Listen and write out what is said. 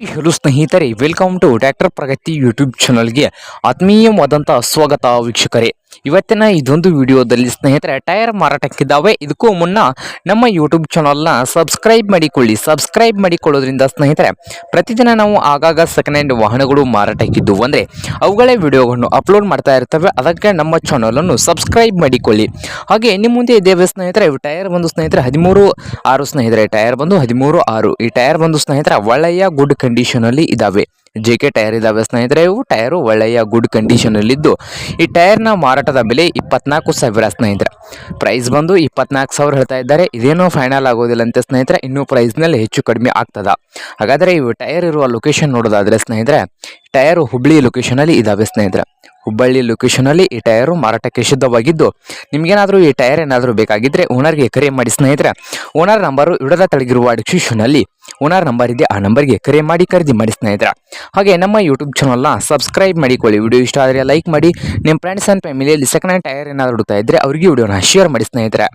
Hello ಸ್ನೇಹಿತರೆ welcome to tractor Pragati YouTube ಚಾನಲ್ಗೆ ಆತ್ಮೀಯವಾದಂಥ ಸ್ವಾಗತ ವೀಕ್ಷಕರೇ. ಇವತ್ತಿನ ಇದೊಂದು ವಿಡಿಯೋದಲ್ಲಿ ಸ್ನೇಹಿತರೆ ಟೈರ್ ಮಾರಾಟಕ್ಕಿದ್ದಾವೆ. ಇದಕ್ಕೂ ಮುನ್ನ ನಮ್ಮ ಯೂಟ್ಯೂಬ್ ಚಾನಲ್ನ ಸಬ್ಸ್ಕ್ರೈಬ್ ಮಾಡಿಕೊಳ್ಳಿ. ಸಬ್ಸ್ಕ್ರೈಬ್ ಮಾಡಿಕೊಳ್ಳೋದ್ರಿಂದ ಸ್ನೇಹಿತರೆ ಪ್ರತಿದಿನ ನಾವು ಆಗಾಗ ಸೆಕೆಂಡ್ ಹ್ಯಾಂಡ್ ವಾಹನಗಳು ಮಾರಾಟಕ್ಕಿದ್ದು ಅಂದರೆ ಅವುಗಳೇ ವಿಡಿಯೋಗಳನ್ನು ಅಪ್ಲೋಡ್ ಮಾಡ್ತಾ ಇರ್ತವೆ. ಅದಕ್ಕೆ ನಮ್ಮ ಚಾನಲನ್ನು ಸಬ್ಸ್ಕ್ರೈಬ್ ಮಾಡಿಕೊಳ್ಳಿ. ಹಾಗೆ ನಿಮ್ಮ ಮುಂದೆ ಇದ್ದೇವೆ ಸ್ನೇಹಿತರೆ ಟೈರ್ ಬಂದು ಸ್ನೇಹಿತರೆ ಹದಿಮೂರು ಆರು ಸ್ನೇಹಿತರೆ, ಟೈರ್ ಬಂದು ಹದಿಮೂರು ಆರು. ಈ ಟೈರ್ ಬಂದು ಸ್ನೇಹಿತರೆ ಒಳ್ಳೆಯ ಗುಡ್ ಕಂಡೀಷನಲ್ಲಿ ಇದಾವೆ ಜೆ ಕೆ ಟೈರ್ ಇದ್ದಾವೆ ಸ್ನೇಹಿತರೆ, ಇವು ಟೈರು ಒಳ್ಳೆಯ ಗುಡ್ ಕಂಡೀಷನಲ್ಲಿದ್ದು ಈ ಟೈರ್ನ ಮಾರಾಟದ ಬೆಲೆ ಇಪ್ಪತ್ನಾಲ್ಕು ಸಾವಿರ, ಸ್ನೇಹಿತರೆ. ಪ್ರೈಸ್ ಬಂದು ಇಪ್ಪತ್ನಾಲ್ಕು ಸಾವಿರ ಹೇಳ್ತಾ ಇದ್ದಾರೆ. ಇದೇನೋ ಫೈನಲ್ ಆಗೋದಿಲ್ಲ ಅಂತ, ಸ್ನೇಹಿತರೆ. ಇನ್ನೂ ಪ್ರೈಸ್ನಲ್ಲಿ ಹೆಚ್ಚು ಕಡಿಮೆ ಆಗ್ತದ. ಹಾಗಾದರೆ ಇವು ಟೈರ್ ಇರುವ ಲೊಕೇಶನ್ ನೋಡೋದಾದರೆ, ಸ್ನೇಹಿತರೆ ಟೈರು ಹುಬ್ಬಳ್ಳಿ ಲೊಕೇಶನಲ್ಲಿ ಇದಾವೆ ಸ್ನೇಹಿತರೆ. ಹುಬ್ಬಳ್ಳಿ ಲೊಕೇಶನಲ್ಲಿ ಈ ಟೈರು ಮಾರಾಟಕ್ಕೆ ಸಿದ್ಧವಾಗಿದ್ದು ನಿಮಗೇನಾದರೂ ಈ ಟೈರ್ ಏನಾದರೂ ಬೇಕಾಗಿದ್ದರೆ ಓನರ್ಗೆ ಕರೆ ಮಾಡಿ ಸ್ನೇಹಿತರೆ. ಓನರ್ ನಂಬರು ಇಡದ ತಳಗಿರುವ ಡಿಸ್ಕ್ರಿಪ್ಷನಲ್ಲಿ ಓನರ್ ನಂಬರ್ ಇದೆ, ಆ ನಂಬರ್ಗೆ ಕರೆ ಮಾಡಿ ಖರೀದಿ ಮಾಡಿ ಸ್ನೇಹಿತರೆ. ಹಾಗೆ ನಮ್ಮ ಯೂಟ್ಯೂಬ್ ಚಾನಲ್ನ ಸಬ್ಸ್ಕ್ರೈಬ್ ಮಾಡಿಕೊಳ್ಳಿ. ವಿಡಿಯೋ ಇಷ್ಟ ಆದರೆ ಲೈಕ್ ಮಾಡಿ. ನಿಮ್ಮ ಫ್ರೆಂಡ್ಸ್ ಆ್ಯಂಡ್ ಫ್ಯಾಮಿಲಿಯಲ್ಲಿ ಸೆಕೆಂಡ್ ಹ್ಯಾಂಡ್ ಟೈರ್ ಏನಾದರೂ ಹುಡುಕ್ತಾ ಇದ್ದರೆ ಅವರಿಗೆ ವಿಡಿಯೋನ ಶೇರ್ ಮಾಡಿ ಸ್ನೇಹಿತರೆ.